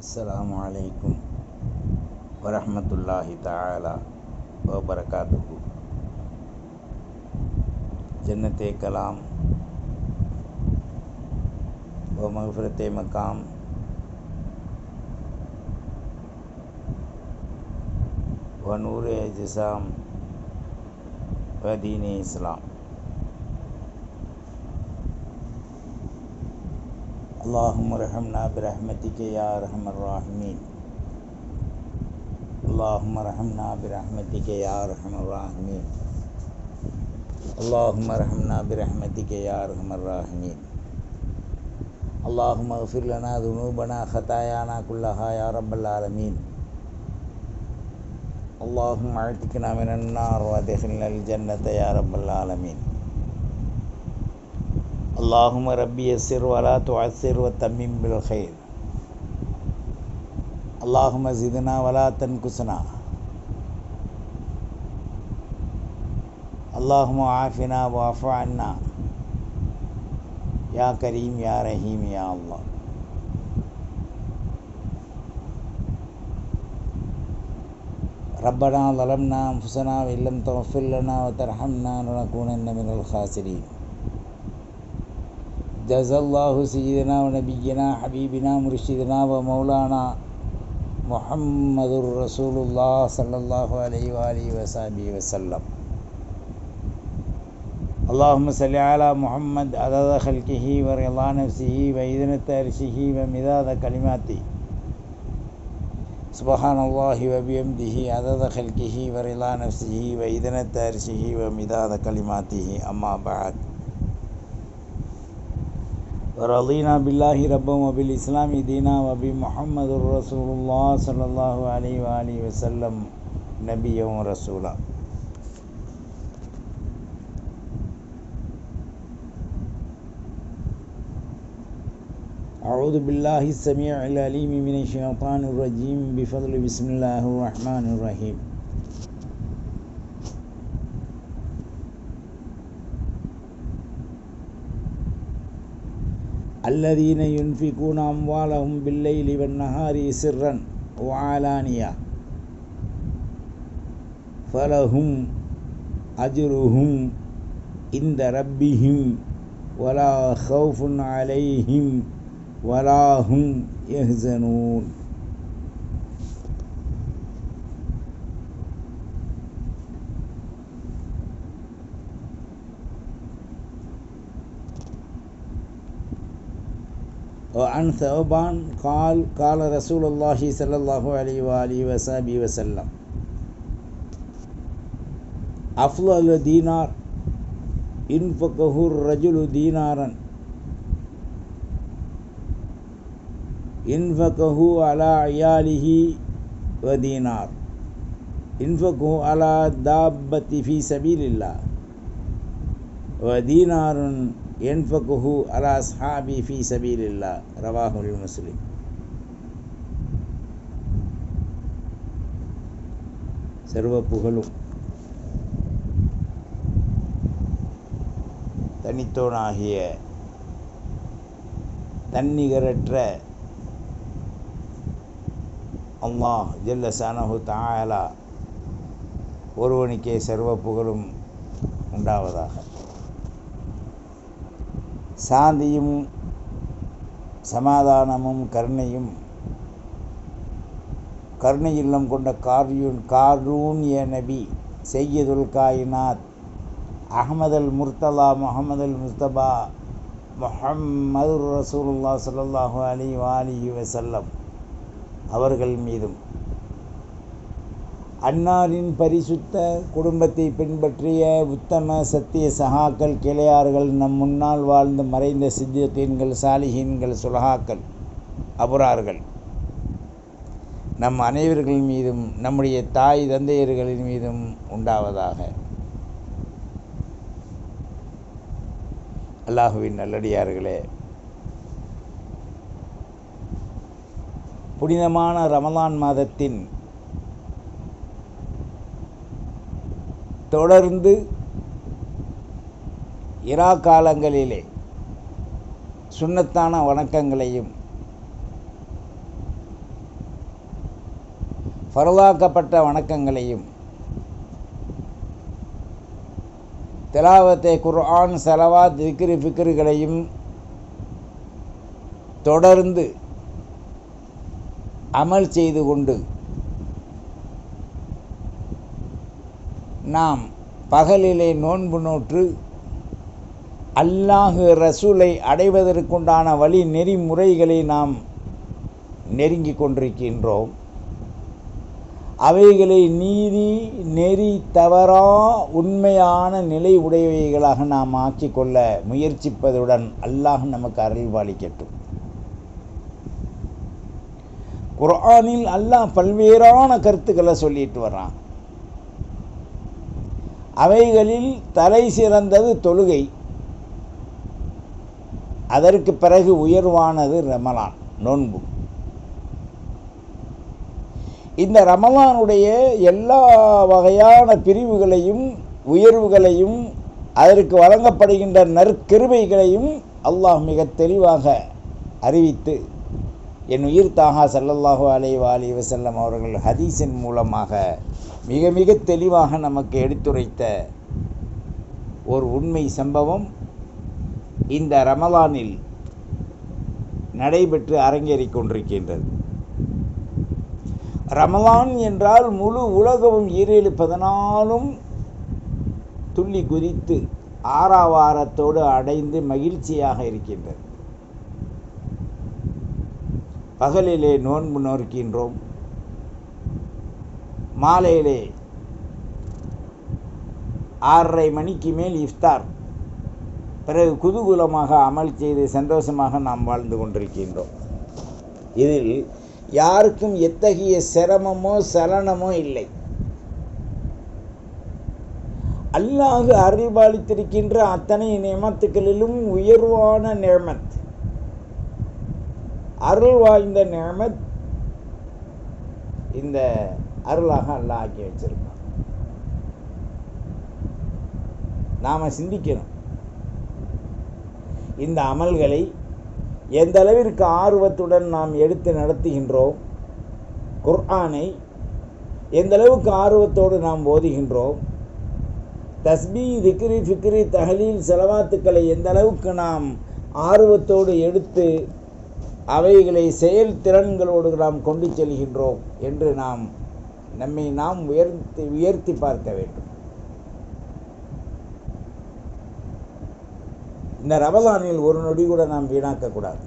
அஸ்லாம் வலைக்கும் வரமத்துல்லாஹி தாலா வபரகாத்துக்கு ஜன்னத்தே கலாம் ஓ மகஃபரத்தே மக்காம் வனூரே ஜிசாம் வதீனே இஸ்லாம். اللہم رحمنا برحمتک یا رحم الراحمین اللہم رحمنا برحمتک یا رحم الراحمین اللہم رحمنا برحمتک یا رحم الراحمین اللہم اغفر لنا ذنوبنا، خطایانا کلہا یا رب العالمین اللہم اعتقنا من النار وادخلنا الجنة یا رب العالمین اللّہ ربی عصر ولا توثر و تمیم بالخیر۔ اللّہ زدنا ولا تنکسنا۔ اللہ عافنا واف عنا۔ یا کریم، یا رحیم، یا اللہ۔ ربنا ظلمنا انفسنا وان لم تغفر لنا وترحمنا لنكونن من الخاسرين جزا الله سيدنا ونبينا حبيبنا مرشدنا ومولانا محمد رسول الله صلى الله عليه وآله وصحبه وسلم. اللهم صل على محمد عدد خلقه ورضا نفسه وإذنة عرشه ومداد كلماته. سبحان الله وبحمده عدد خلقه ورضا نفسه وإذنة عرشه ومداد كلماته. أما بعد. ورضينا بالله ربا وبالإسلام دينا وبمحمد رسول الله صلى الله عليه وآله وسلم نبيا ورسولا. أعوذ بالله السميع العليم من الشيطان الرجيم. بفضل بسم الله الرحمن الرحيم. الذين ينفقون أموالهم بالليل والنهار سرا وعلانية. فلهم أجرهم عند ربهم ولا خوف عليهم ولا هم يحزنون. وعن ثوبان قال قال رسول الله صلى الله عليه وآله وصحبه وسلم أفضل دينار إنفقه الرجل دينارا. إنفقه على عياله ودينار. إنفقه على دابة في سبيل الله. ودينار என் பகுஹு அலா ஹாபி ஃபி சபீல் இல்லா ரவாஹுல் முஸ்லீம். சர்வ புகழும் தனித்தோனாகிய தன்னிகரற்ற அம்மா ஜெல்ல சனஹு தாயலா ஒருவனுக்கே சர்வ புகழும் உண்டாவதாக. சாந்தியும் சமாதானமும் கருணையும். கருணை இல்லம் கொண்ட கார்யூன் கார்ரூன் நபி செய்யதுல் காயினாத் அகமதல் முர்த்தலா முகமது முஸ்தபா முஹம்மது ரசூலுல்லா சல்லாஹூ அலி வாலி வசல்லம் அவர்கள் மீதும். அன்னாரின் பரிசுத்த குடும்பத்தை பின்பற்றிய உத்தம சத்திய சகாக்கள் கிளையார்கள் நம் முன்னால் வாழ்ந்து மறைந்த சித்தியத்தீன்கள் சாலிஹீன்கள் சுலகாக்கள் அபுரார்கள். நம் அனைவர்கள் மீதும் நம்முடைய தாய் தந்தையர்களின் மீதும் உண்டாவதாக. அல்லாஹுவின் நல்லடியார்களே புனிதமான ரமலான் மாதத்தின் தொடர்ந்து இரா காலங்களிலே சுண்ணத்தான வணக்கங்களையும் பரவாக்கப்பட்ட வணக்கங்களையும் திலாவத்தை குர்ஆன் செலவா திக்ரு ஃபிக்ருகளையும் தொடர்ந்து அமல் செய்து கொண்டு நாம் பகலிலே நோன்பு நோற்று அல்லாஹு ரசூலை அடைவதற்குண்டான வழி நெறிமுறைகளை நாம் நெருங்கி கொண்டிருக்கின்றோம். அவைகளை நீதி நெறி தவறா உண்மையான நிலை உடையவைகளாக நாம் ஆக்கிக்கொள்ள முயற்சிப்பதுடன் அல்லாஹ் நமக்கு அருள்வாளிக்கட்டும் குரானில் அல்லாஹ் பல்வேறான கருத்துக்களை சொல்லிட்டு வர்றான். அவைகளில் தலை சிறந்தது தொழுகை. அதற்கு பிறகு உயர்வானது ரமலான் நோன்பு. இந்த ரமலானுடைய எல்லா வகையான பிரிவுகளையும் உயர்வுகளையும் அதற்கு வழங்கப்படுகின்ற நற்கிருபைகளையும் அல்லாஹ் மிக தெளிவாக அறிவித்து என் உயிர் தாகா சல்லல்லாஹு அலை வாலி வசல்லம் அவர்கள் ஹதீஸின் மூலமாக மிக மிக தெளிவாக நமக்கு எடுத்துரைத்த ஒரு உண்மை சம்பவம் இந்த ரமலானில் நடைபெற்று அரங்கேறிக் கொண்டிருக்கின்றது. ரமலான் என்றால் முழு உலகமும் ஈரேழு பதினாலும் துள்ளி குதித்து ஆறாவாரத்தோடு அடைந்து மகிழ்ச்சியாக இருக்கின்றது. பகலிலே நோன்பு நோக்கின்றோம் மாலையிலே ஆறரை மணிக்கு மேல் இஃப்தார். பிறகு குதூகூலமாக அமல் செய்து சந்தோஷமாக நாம் வாழ்ந்து கொண்டிருக்கின்றோம். இதில் யாருக்கும் எத்தகைய சிரமமோ சலனமோ இல்லை. அல்லாஹு அறிவாளித்திருக்கின்ற அத்தனை நியமத்துக்களிலும் உயர்வான நியமத். அருள் வாய்ந்த நியமத் இந்த அருளாக அல்லாஹ் ஆக்கி வச்சிருக்கான். நாம் சிந்திக்கணும். இந்த அமல்களை எந்த அளவிற்கு ஆர்வத்துடன் நாம் எடுத்து நடத்துகின்றோம் குர்ஆனை எந்த அளவுக்கு ஆர்வத்தோடு நாம் ஓதுகின்றோம் தஸ்பி திக்ரி ஃபிக்ரி தஹலீல் செலவாத்துக்களை எந்த அளவுக்கு நாம் ஆர்வத்தோடு எடுத்து அவைகளை செயல் திறன்களோடு நாம் கொண்டு செல்கின்றோம் என்று நாம் நம்மை நாம் உயர்த்தி உயர்த்தி பார்க்க வேண்டும். இந்த ரமலானில் ஒரு நொடி கூட நாம் வீணாக்கக்கூடாது.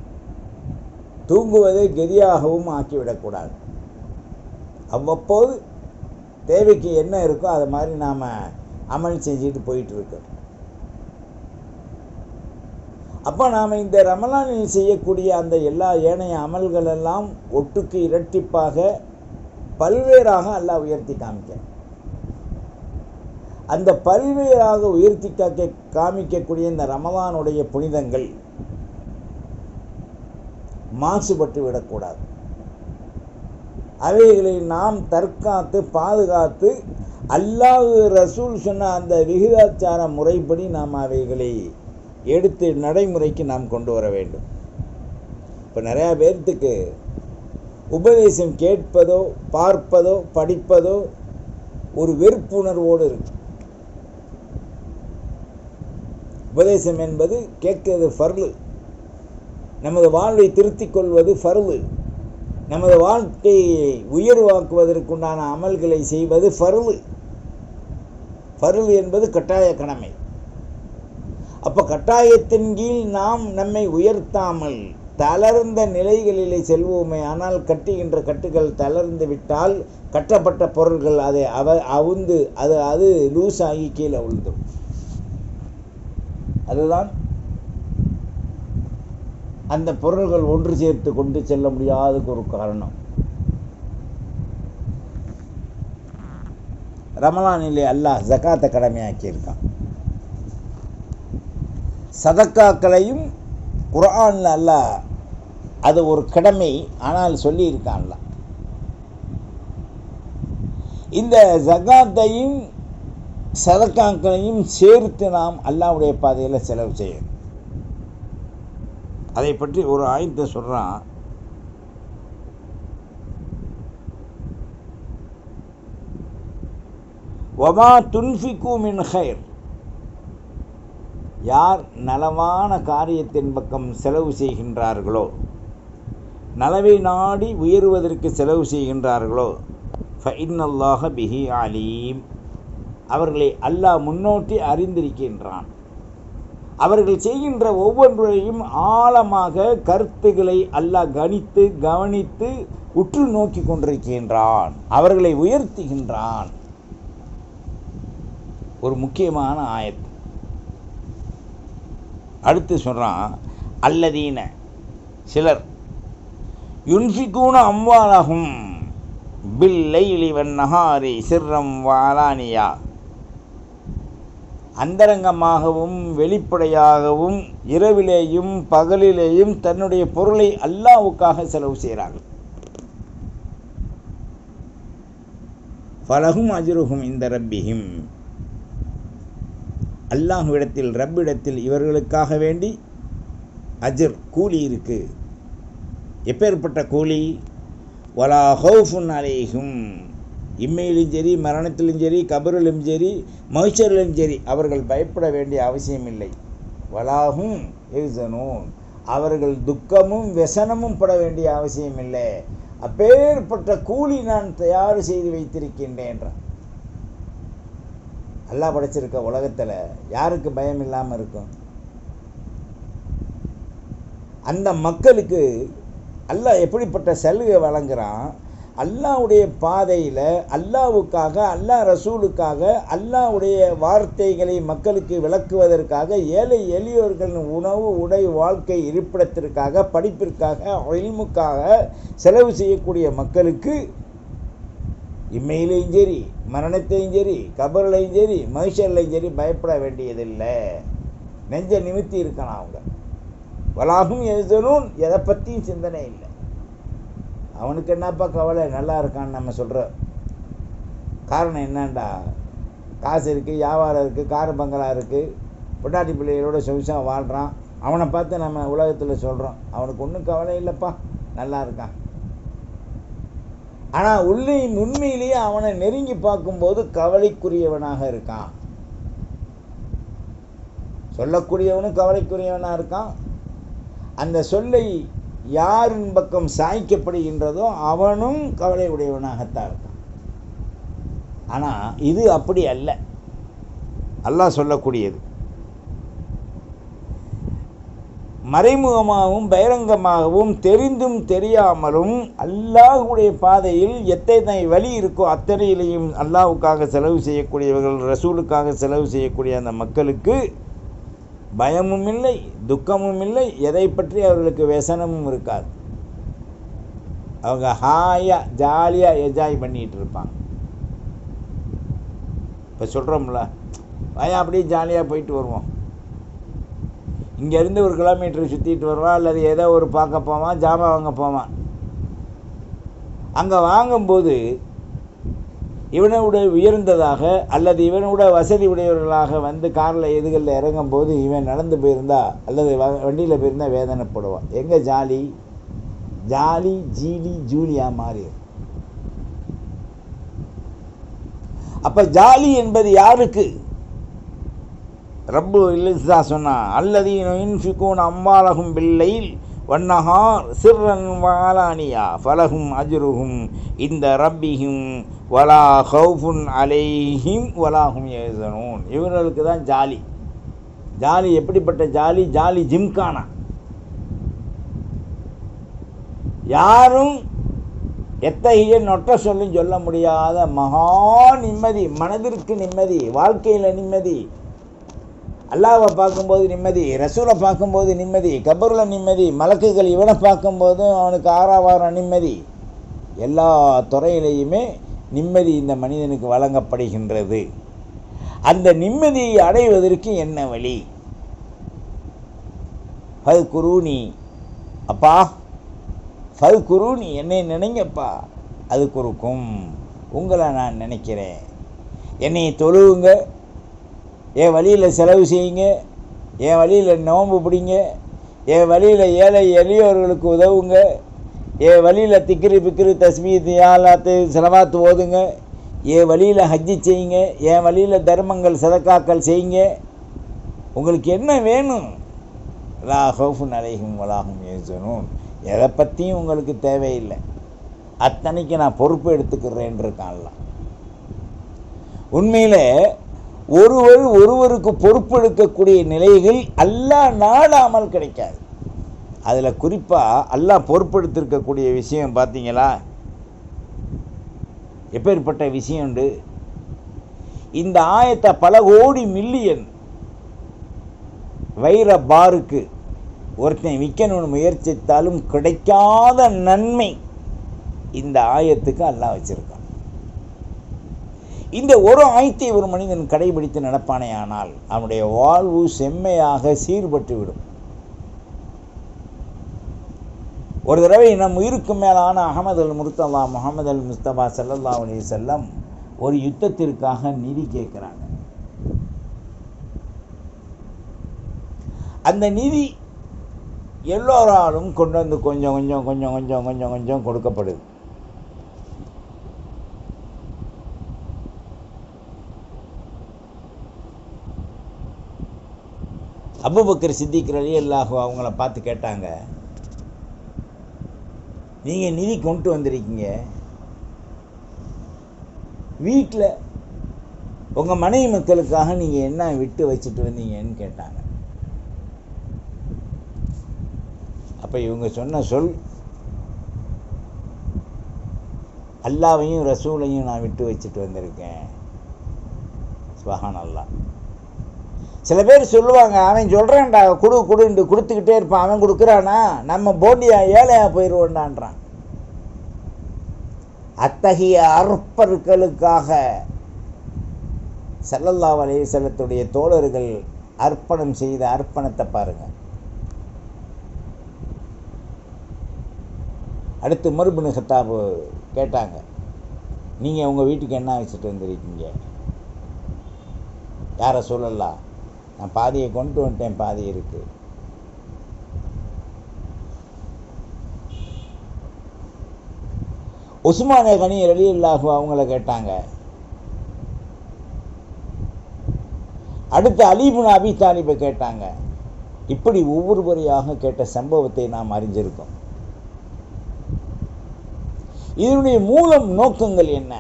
தூங்குவதை கெதியாகவும் ஆக்கிவிடக்கூடாது. அவ்வப்போது தேவைக்கு என்ன இருக்கோ அதை மாதிரி நாம் அமல் செஞ்சுட்டு போயிட்டு இருக்கோம் அப்போ நாம் இந்த ரமலானில் செய்யக்கூடிய அந்த எல்லா ஏனைய அமல்களெல்லாம் ஒட்டுக்கு இரட்டிப்பாக பல்வேறாக அல்லாஹ் உயர்த்தி காமிக்க. அந்த பல்வேறாக உயர்த்தி காக்க காமிக்கக்கூடிய இந்த ரமலானுடைய புனிதங்கள் மாசுபட்டு விடக்கூடாது. அவைகளை நாம் தற்காத்து பாதுகாத்து அல்லாஹ் ரசூல் சொன்ன அந்த விகிதாச்சார முறைப்படி நாம் அவைகளை எடுத்து நடைமுறைக்கு நாம் கொண்டு வர வேண்டும். இப்போ நிறையா பேர்த்துக்கு உபதேசம் கேட்பதோ பார்ப்பதோ படிப்பதோ ஒரு வெறுப்புணர்வோடு இருக்கு. உபதேசம் என்பது கேட்கிறது ஃபர்லு. நமது வாழ்வை திருத்திக் கொள்வது ஃபர்லு. நமது வாழ்க்கையை உயர்வாக்குவதற்குண்டான அமல்களை செய்வது ஃபர்லு. ஃபர்லு என்பது கட்டாய கடமை. அப்போ கட்டாயத்தின் கீழ் நாம் நம்மை உயர்த்தாமல் தளர்ந்த நிலைகளிலே செல்வோமே. ஆனால் கட்டுகின்ற கட்டுகள் தளர்ந்து விட்டால் கட்டப்பட்ட பொருள்கள் அதை அவ அவுந்து அது அது லூஸ் ஆகி கீழே விழுந்துடும் அதுதான் அந்த பொருள்கள் ஒன்று சேர்த்து கொண்டு செல்ல முடியாததுக்கு ஒரு காரணம். ரமலானிலே அல்லாஹ் ஜக்காத்தை கடமையாக்கியிருக்கான். சதக்காக்களையும் குரானில் அல்ல. அது ஒரு கடமை. ஆனால் சொல்லியிருக்கான்ல. இந்த ஜகாத்தையும் சதக்காக்களையும் சேர்த்து நாம் அல்லாவுடைய பாதையில் செலவு செய்யணும். அதை பற்றி ஒரு ஆயத்தை சொல்கிறான் ஒமா துன்ஃபிக்கு மின் ஹைர். யார் நலமான காரியத்தின் பக்கம் செலவு செய்கின்றார்களோ நலவை நாடி உயர்வதற்கு செலவு செய்கின்றார்களோ ஃபைனல்லாக பிஹி அலீம். அவர்களை அல்லாஹ் முன்னோட்டி அறிந்திருக்கின்றான். அவர்கள் செய்கின்ற ஒவ்வொன்றையும் ஆழமாக கருத்துக்களை அல்லாஹ் கணித்து கவனித்து உற்று நோக்கி கொண்டிருக்கின்றான். அவர்களை உயர்த்துகின்றான். ஒரு முக்கியமான ஆயத்து. அடுத்து சொல்கிறான் அல்லதீன சிலர் யுன்ஃபிகூன அம்வாலாகும் பில்லைலி வன்னஹாரி சிர்ரம் வாலானியா. அந்தரங்கமாகவும் வெளிப்படையாகவும் இரவிலேயும் பகலிலேயும் தன்னுடைய பொருளை அல்லாவுக்காக செலவு செய்கிறாங்க பலகும் அஜுருகும் இந்த ரப்பிஹிம். அல்லாஹ்விடத்தில் ரப்பிடத்தில் இவர்களுக்காக வேண்டி அஜர் கூலி இருக்குது எப்பேற்பட்ட கூலி? வலா ஹவுஃபுன் அலேஹும். இம்மையிலும் சரி மரணத்திலும் சரி கபரிலும் சரி மகிழ்ச்சியிலும் சரி அவர்கள் பயப்பட வேண்டிய அவசியமில்லை. வலாகும் எழுசனூன் அவர்கள் துக்கமும் வெசனமும் பட வேண்டிய அவசியமில்லை. அப்பேற்பட்ட கூலி நான் தயார் செய்து வைத்திருக்கின்றேன்றான் அல்லா படைச்சிருக்க உலகத்தில் யாருக்கு பயம் இல்லாமல் இருக்கும்? அந்த மக்களுக்கு அல்லாஹ் எப்படிப்பட்ட சலுகை வழங்குகிறான் அல்லாஹ்வுடைய பாதையில் அல்லாஹ்வுக்காக அல்லாஹ் ரசூலுக்காக அல்லாஹ்வுடைய வார்த்தைகளை மக்களுக்கு விளக்குவதற்காக ஏழை எளியோர்களின் உணவு உடை வாழ்க்கை இருப்பிடத்திற்காக படிப்பிற்காக இல்முக்காக செலவு செய்யக்கூடிய மக்களுக்கு இம்மையிலையும் சரி மரணத்தையும் சரி கபர்லையும் சரி மகிஷர்லையும் சரி பயப்பட வேண்டியதில்லை. நெஞ்ச நிமித்தி இருக்கணும் அவங்க. வளாகும் எழுதணும் எதை பற்றியும் சிந்தனை இல்லை. அவனுக்கு என்னப்பா கவலை? நல்லா இருக்கான்னு நம்ம சொல்கிறோம் காரணம் என்னண்டா? காசு இருக்குது வியாபாரம் இருக்குது கார் பங்களா இருக்குது பொட்டாட்டி பிள்ளைகளோட சொகுசாக வாழ்கிறான் அவனை பார்த்து நம்ம உலகத்தில் சொல்கிறோம் அவனுக்கு ஒன்றும் கவலை இல்லைப்பா. நல்லா இருக்கான். ஆனால் உள்ளே உண்மையிலேயே அவனை நெருங்கி பார்க்கும்போது கவலைக்குரியவனாக இருக்கான். சொல்லக்கூடியவனும் கவலைக்குரியவனாக இருக்கான். அந்த சொல்லை யாரின் பக்கம் சாய்க்கப்படுகின்றதோ அவனும் கவலை உடையவனாகத்தான் இருக்கான். ஆனால் இது அப்படி அல்ல. அல்லாஹ் சொல்லக்கூடியது. மறைமுகமாகவும் பகிரங்கமாகவும் தெரிந்தும் தெரியாமலும் அல்லாஹுடைய பாதையில் எத்தனை வழி இருக்கோ அத்தனையிலையும் அல்லாஹுக்காக செலவு செய்யக்கூடியவர்கள் ரசூலுக்காக செலவு செய்யக்கூடிய அந்த மக்களுக்கு பயமும் இல்லை துக்கமும் இல்லை எதை பற்றி அவர்களுக்கு व्यசனமும் இருக்காது. அவங்க ஹாயாக ஜாலியாக என்ஜாய் பண்ணிகிட்டு இருப்பாங்க. இப்போ சொல்கிறோம்ல பயம் அப்படியே ஜாலியாக போயிட்டு வருவோம். இங்கேருந்து ஒரு கிலோமீட்டர் சுற்றிட்டு வருவான் அல்லது ஏதோ ஒரு பார்க்க போவான் ஜாமான் வாங்க போவான் அங்கே வாங்கும்போது இவனை விட உயர்ந்ததாக அல்லது இவனோட வசதி உடையவர்களாக வந்து காரில் எதுகளில் இறங்கும்போது இவன் நடந்து போயிருந்தா அல்லது வ- வண்டியில் போயிருந்தா வேதனைப்படுவான் எங்கே ஜாலி? ஜாலி ஜீலி ஜூலியா மாறி. அப்போ ஜாலி என்பது யாருக்கு? ரப்பு இல்லா சொன்னான் அல்லதீன இன்ஃபிகூன் அம்மாலகும் பில்லையில் வண்ணஹார் சிறன் வாலானியா ஃபலகும் அஜுருகும் இந்த ரப்பிகும் வலா ஹவுஃபுன் அலைஹிம் வலாஹும் ஏசனூன் இவர்களுக்கு தான் ஜாலி. ஜாலி எப்படிப்பட்ட ஜாலி? Jolly gymkhana. யாரும் எத்தகைய நொட்ட சொல்லும் சொல்ல முடியாத மகா நிம்மதி மனதிற்கு நிம்மதி வாழ்க்கையில் நிம்மதி அல்லாவை பார்க்கும்போது நிம்மதி ரசூலை பார்க்கும்போது நிம்மதி கபருல நிம்மதி மலக்குகள் இவனை பார்க்கும்போதும் அவனுக்கு ஆறாவாரம் நிம்மதி. எல்லா துறையிலையுமே நிம்மதி இந்த மனிதனுக்கு வழங்கப்படுகின்றது. அந்த நிம்மதியை அடைவதற்கு என்ன வழி? ஃபல் குருனி அப்பா ஃபல் குருனி என்னை நினைங்கப்பா அது குறுக்கும். உங்களை நான் நினைக்கிறேன். என்னை தொழுவுங்க என் வழியில் செலவு செய்யுங்க? என் வழியில் நோன்பு பிடிங்க? என் வழியில் ஏழை எளியோர்களுக்கு உதவுங்க? என் வழியில் திக்கிரி பிக்கிரி தஸ்மீத் யாலாத்து செலவாத்து ஓதுங்க? என் வழியில் ஹஜ்ஜி செய்யுங்க? என் வழியில் தர்மங்கள் சதக்காக்கள் செய்யுங்க? உங்களுக்கு என்ன வேணும்? லா நலைகும் அலைஹும் வலாகும் ஏசனும் எதை பற்றியும் உங்களுக்கு தேவையில்லை. அத்தனைக்கு நான் பொறுப்பு எடுத்துக்கிறேன் இருக்கான்லாம் உண்மையில் ஒருவர் ஒருவருக்கு பொறுப்பெடுக்கக்கூடிய நிலைகள் அல்லாஹ் நாடாமல் கிடைக்காது. அதில் குறிப்பாக அல்லாஹ் பொறுப்பெடுத்திருக்கக்கூடிய விஷயம் பார்த்தீங்களா? எப்பேற்பட்ட விஷயம் உண்டு? இந்த ஆயத்தை பல கோடி மில்லியன் வைர பாருக்கு ஒருத்தன் விற்கணும்னு முயற்சித்தாலும் கிடைக்காத நன்மை இந்த ஆயத்துக்கு அல்லாஹ் வச்சிருக்கான். இந்த ஒரு ஆயத்தை ஒரு மனிதன் கடைபிடித்து நடப்பானே ஆனால் அவனுடைய வாழ்வு செம்மையாக சீர்பட்டுவிடும். ஒரு தடவை நம் உயிருக்கு மேலான அகமது அல் முர்த்தலா முகமது அல் முஸ்தபா சல்லல்லா அலி செல்லம் ஒரு யுத்தத்திற்காக நிதி கேட்குறாங்க. அந்த நிதி எல்லோராலும் கொண்டு வந்து கொஞ்சம் கொஞ்சம் கொஞ்சம் கொஞ்சம் கொஞ்சம் கொஞ்சம் கொடுக்கப்படுது. அபுபக்கர் சித்திக் அலி அல்லாஹு அவங்கள பார்த்து கேட்டாங்க நீங்கள் நிதி கொண்டு வந்திருக்கீங்க. வீட்டில் உங்கள் மனைவி மக்களுக்காக நீங்கள் என்ன விட்டு வச்சுட்டு வந்தீங்கன்னு கேட்டாங்க. அப்போ இவங்க சொன்ன சொல் அல்லாவையும் ரசூலையும் நான் விட்டு வச்சுட்டு வந்திருக்கேன். ஸ்வஹான் அல்லா சில பேர் சொல்லுவாங்க அவன் சொல்கிறான்டா கொடு கொடுன்னு கொடுத்துக்கிட்டே இருப்பான். அவன் கொடுக்குறானா? நம்ம போண்டியா ஏழையாக போயிடுவோண்டான்றான் அத்தகைய அற்பர்களுக்காக சல்லல்லா அலைய தோழர்கள் அர்ப்பணம் செய்த அர்ப்பணத்தை பாருங்கள் அடுத்து மறுபுனு ஹத்தாபு கேட்டாங்க நீங்கள் உங்கள் வீட்டுக்கு என்ன வச்சுட்டு வந்திருக்கீங்க? யாரை சொல்லலாம் நான் பாதியை கொண்டு வந்துட்டேன் பாதி இருக்கு. உஸ்மானிய கனி ரலி இல்லாஹு அவங்கள கேட்டாங்க. அடுத்து அலிபுன் அபி தாலிபை கேட்டாங்க. இப்படி ஒவ்வொருவரையாக கேட்ட சம்பவத்தை நாம் அறிஞ்சிருக்கோம். இதனுடைய மூலம் நோக்கங்கள் என்ன?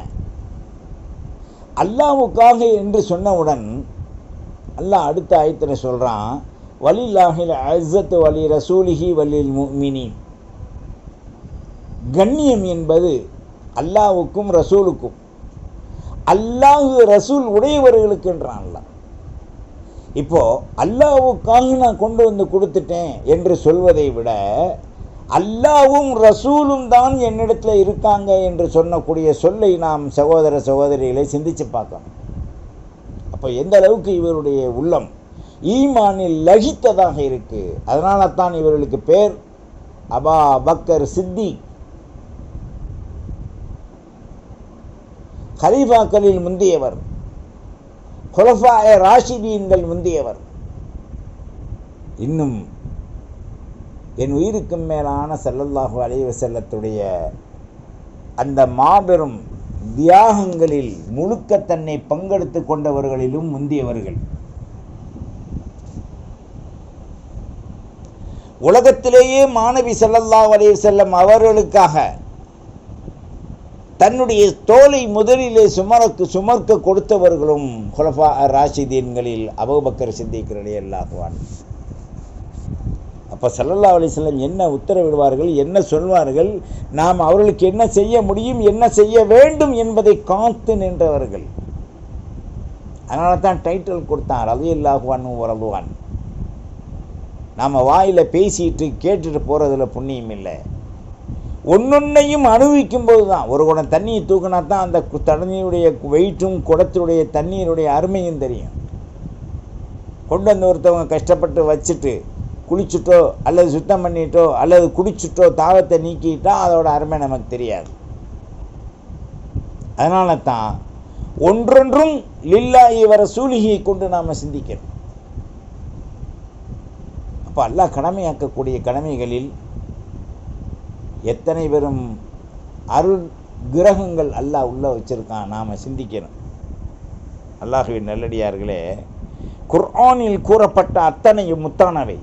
அல்லாவுக்காக என்று சொன்னவுடன் அல்லாஹ் அடுத்த ஆயத்தில் சொல்கிறான் வலில்லாஹில் அஸ்ஸத் வலி ரசூலிஹி வலில் மினி கண்ணியம் என்பது அல்லாவுக்கும் ரசூலுக்கும். அல்லாஹு ரசூல் உடையவர்களுக்கு என்றான் அல்லாஹ் இப்போ அல்லாவுக்காக நான் கொண்டு வந்து கொடுத்துட்டேன் என்று சொல்வதை விட அல்லாவும் ரசூலும் தான் என்னிடத்தில் இருக்காங்க என்று சொன்னக்கூடிய சொல்லை நாம் சகோதர சகோதரிகளை சிந்திச்சு பார்க்கணும். அப்போ எந்த அளவுக்கு இவருடைய உள்ளம் ஈமானில் லகித்ததாக இருக்கு அதனால தான் இவர்களுக்கு பேர் அபா பக்கர் சித்தி ஹலீஃபாக்களில் முந்தியவர் குலஃபாய ராஷிதீன்கள் முந்தியவர். இன்னும் என் உயிருக்கும் மேலான செல்லல்லாஹு அலைவ செல்லத்துடைய அந்த மாபெரும் தியாகங்களில் முழுக்க தன்னை பங்கெடுத்து கொண்டவர்களிலும் முந்தியவர்கள். உலகத்திலேயே மாணவி செல்லல்லா வலைய செல்லம் அவர்களுக்காக தன்னுடைய தோலை முதலிலே சுமரக்கு சுமர்க்க கொடுத்தவர்களும் குலஃபா ராஷிதீன்களில் அபுபக்கர் சித்திக்கிறே அல்லாஹுவான் அப்போ சல்லல்லா அலிஸ்லம் என்ன உத்தரவிடுவார்கள் என்ன சொல்வார்கள் நாம் அவர்களுக்கு என்ன செய்ய முடியும் என்ன செய்ய வேண்டும் என்பதை காத்து நின்றவர்கள். அதனால தான் டைட்டில் கொடுத்தான் ரவி இல்லாகுவான் உறவுவான் நாம் வாயில் பேசிட்டு கேட்டுட்டு போகிறதுல புண்ணியம் இல்லை. ஒன்னொன்னையும் அனுபவிக்கும் போது தான் ஒரு குடம் தண்ணியை தூக்கினா தான் அந்த தண்ணியுடைய வெயிட்டும் குடத்தினுடைய தண்ணீருடைய அருமையும் தெரியும். கொண்டு வந்து ஒருத்தவங்க கஷ்டப்பட்டு வச்சுட்டு குளிச்சுட்டோ அல்லது சுத்தம் பண்ணிட்டோ அல்லது குடிச்சிட்டோ தாகத்தை நீக்கிட்டா அதோட அருமை நமக்கு தெரியாது. அதனால தான் ஒன்றொன்றும் லில்லா இவர சூலிகையை கொண்டு நாம் சிந்திக்கிறோம் அப்போ அல்லாஹ் கடமையாக்கக்கூடிய கடமைகளில் எத்தனை பேரும் அருள் கிரகங்கள் அல்லாஹ் உள்ளே வச்சுருக்கான் நாம் சிந்திக்கணும். அல்லாஹுவின் நல்லடியார்களே குர்ஆனில் கூறப்பட்ட அத்தனையும் முத்தானவை.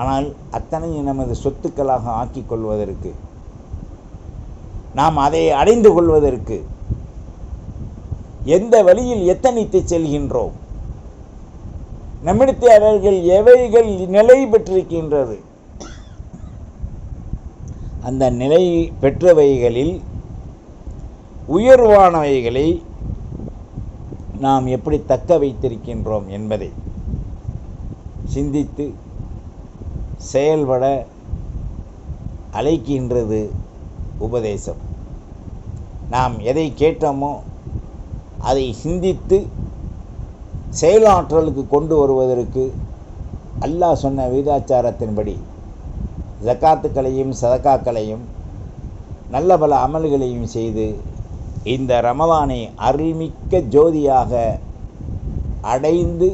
ஆனால் அத்தனையும் நமது சொத்துக்களாக ஆக்கிக் கொள்வதற்கு நாம் அதை அடைந்து கொள்வதற்கு எந்த வழியில் எத்தனைத்து செல்கின்றோம்? நம்மிடத்தில் எவைகள் நிலை பெற்றிருக்கின்றது? அந்த நிலை பெற்றவைகளில் உயர்வானவைகளை நாம் எப்படி தக்க வைத்திருக்கின்றோம் என்பதை சிந்தித்து செயல்பட அழைக்கின்றது உபதேசம். நாம் எதை கேட்டோமோ அதை சிந்தித்து செயலாற்றலுக்கு கொண்டு வருவதற்கு அல்லாஹ் சொன்ன வீதாச்சாரத்தின்படி ஜக்காத்துக்களையும் சதக்காக்களையும் நல்ல பல அமல்களையும் செய்து இந்த ரமலானை அருள்மிக்க ஜோதியாக அடைந்து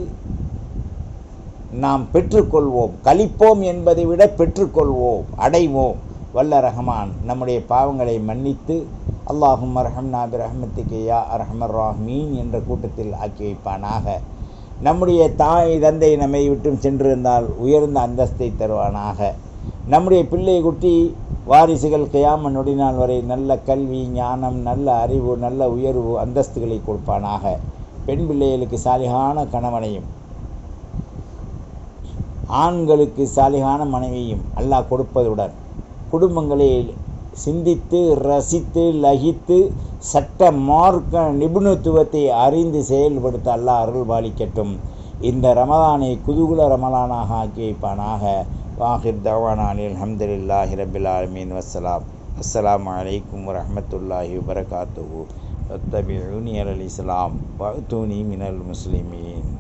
நாம் பெற்றுக்கொள்வோம். கழிப்போம் என்பதை விட பெற்றுக்கொள்வோம். அடைவோம். வல்ல ரஹமான் நம்முடைய பாவங்களை மன்னித்து அல்லாஹும் ரஹம்னா பிரஹமத்துக்கு யா அரஹமர் ராஹ்மீன் என்ற கூட்டத்தில் ஆக்கி வைப்பானாக. நம்முடைய தாய் தந்தை நம்மை விட்டும் சென்றிருந்தால் உயர்ந்த அந்தஸ்தை தருவானாக. நம்முடைய பிள்ளை குட்டி வாரிசுகள் கையாம நொடிநாள் வரை நல்ல கல்வி ஞானம் நல்ல அறிவு நல்ல உயர்வு அந்தஸ்துகளை கொடுப்பானாக. பெண் பிள்ளைகளுக்கு சாலிகான கணவனையும் ஆண்களுக்கு சாலிகான மனைவியும் அல்லாஹ் கொடுப்பதுடன் குடும்பங்களை சிந்தித்து ரசித்து லகித்து சட்ட மார்க்க நிபுணத்துவத்தை அறிந்து செயல்படுத்த அல்லாஹ் அருள் பாலிக்கட்டும் இந்த ரமலானை குதூகுல ரமலானாக ஆக்கி வைப்பானாக. வாஹிர் தவானானி அல்ஹம்துலில்லாஹி ரபில் ஆலமீன். வசலாம் அஸ்ஸலாமு அலைக்கும் வரஹ்மத்துல்லாஹி வபரகாத்துஹு. வத்தபிஊனி அலல் இஸ்லாம். வஅத்தூனி மினல் முஸ்லிமீன்.